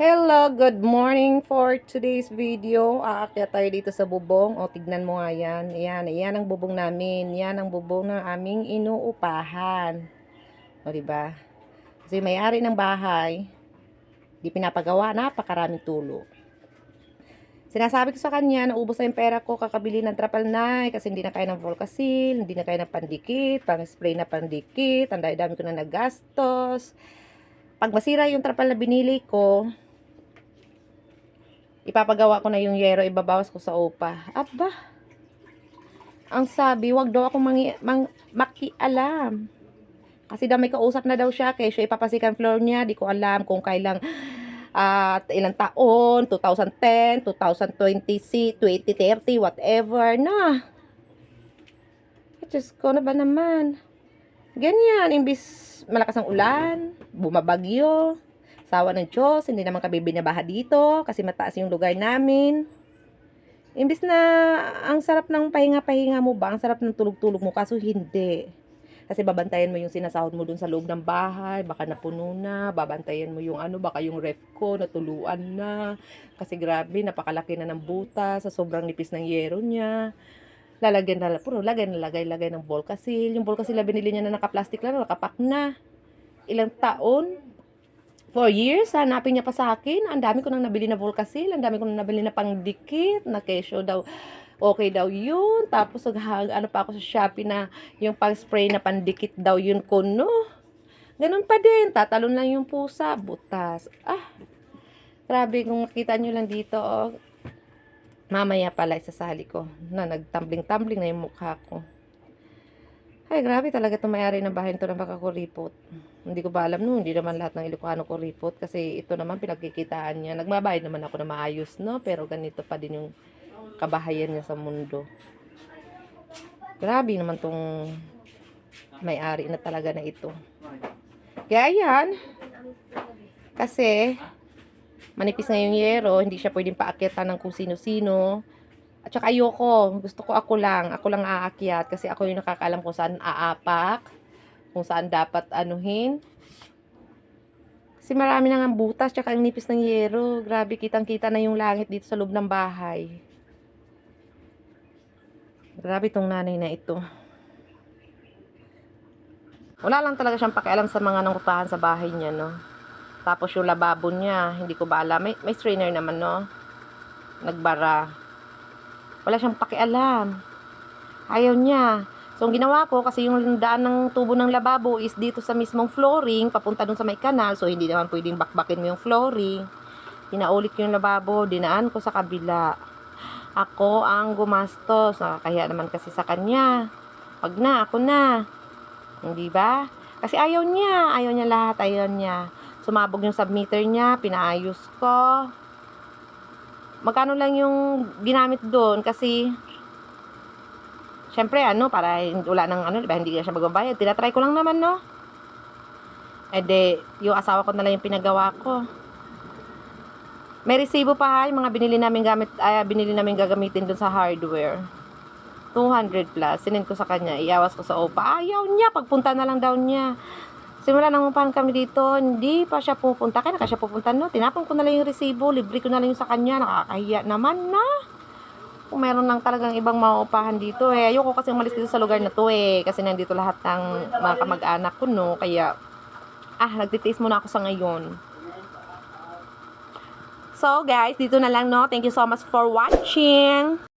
Hello, good morning for today's video. Aakyat tayo dito sa bubong. O, tignan mo nga yan. Yan, yan ang bubong namin. Yan ang bubong ng aming inuupahan. O, diba? Kasi may-ari ng bahay, di pinapagawa, napakaraming tulo. Sinasabi ko sa kanya, naubos na yung pera ko, kakabili ng trapal na kasi hindi na kaya ng Volcasil, hindi na kaya ng pandikit, pang spray na pandikit, ang dami-dami ko na nagastos. Pag masira yung trapal na binili ko, ipapagawa ko na yung yero, ibabawas ko sa upa. Aba, ang sabi, wag daw ako mangi, mang, makialam. Kasi daw may kausap na daw siya, kaya siya ipapasikan floor niya, di ko alam kung kailang at ilang taon, 2010, 2020, 2030, whatever na. Diyos ko, na ba naman? Ganyan, imbis malakas ang ulan, bumabagyo, sawa ng Diyos, hindi naman kami binabaha dito kasi mataas yung lugar namin. Imbis na ang sarap ng pahinga-pahinga mo ba, ang sarap ng tulog-tulog mo, kaso hindi. Kasi babantayan mo yung sinasahod mo dun sa loob ng bahay, baka napuno na, babantayan mo yung ano, baka yung ref ko, natuluan na. Kasi grabe, napakalaki na ng buta sa sobrang nipis ng yero niya. Lalagyan na, puro lagay na lagay, lagay ng Volcasil. Yung Volcasil na binili niya na naka-plastic lang, nakapak na. Ilang taon, four years, hanapin niya pa sa akin. Ang dami ko nang nabili na Volcasil, ang dami ko nang nabili na pangdikit, na kesyo daw okay daw yun. Tapos, ano pa ako sa Shopee na yung pang-spray na pandikit daw yun ko, no? Ganun pa din. Tatalon lang yung pusa. Butas. Ah, grabe. Kung makita nyo lang dito, oh. Mamaya pala isasali ko na nagtumbling-tumbling na yung mukha ko. Ay, grabe talaga itong may-ari ng bahay nito na makakuripot. Hindi ko ba alam no, hindi naman lahat ng Ilocano kuripot kasi ito naman pinagkikitaan niya. Nagmabayad naman ako na maayos, no? Pero ganito pa din yung kabahayan niya sa mundo. Grabe naman tong may-ari na talaga na ito. Kaya yan, kasi manipis na yung yero, hindi siya pwedeng paakyatan ng kung sino-sino. At saka ayoko, gusto ko ako lang, ako lang aakyat kasi ako yung nakakaalam kung saan aapak, kung saan dapat anuhin. Kasi marami na nga butas, tsaka ang nipis ng yero. Grabe, kitang-kita na yung langit dito sa loob ng bahay. Grabe tong nanay na ito. Wala lang talaga siyang pakialam sa mga nangupahan sa bahay niya, no? Tapos yung lababo niya, hindi ko ba alam. May, may strainer naman, no? Nagbara. Wala siyang pakialam. Ayaw niya. So, ang ginawa ko, kasi yung daan ng tubo ng lababo is dito sa mismong flooring, papunta dun sa may kanal. So, hindi naman pwedeng bakbakin mo yung flooring. Pinaulit ko yung lababo, dinaan ko sa kabila. Ako ang gumastos. Nakakahiya naman kasi sa kanya. Wag na, ako na. Hindi ba? Kasi ayaw niya. Ayaw niya lahat. Ayaw niya. Sumabog yung submeter niya. Pinaayos ko. Magkano lang yung ginamit doon? Kasi, syempre, ano, para wala nang, ano, diba, hindi na siya magbabayad. Tinatry ko lang naman, no? E de, yung asawa ko na lang yung pinagawa ko. May resibo pa ha, yung mga binili namin gamit, ay, binili namin gagamitin dun sa hardware. 200 plus. Sinin ko sa kanya, iyawas ko sa OPA. Ayaw niya, pagpunta na lang daw niya. Simula nang upahan kami dito, hindi pa siya pupunta. Kaya naka siya pupunta, no? Tinapon ko na lang yung resibo, libre ko na lang yung sa kanya. Nakakahiya naman na. Kung meron lang talagang ibang mauupahan dito, eh. Ayoko kasi umalis dito sa lugar na to, eh. Kasi nandito lahat ng mga kamag-anak ko, no? Kaya, ah, nagtitiis muna ako sa ngayon. So, guys, dito na lang, no? Thank you so much for watching.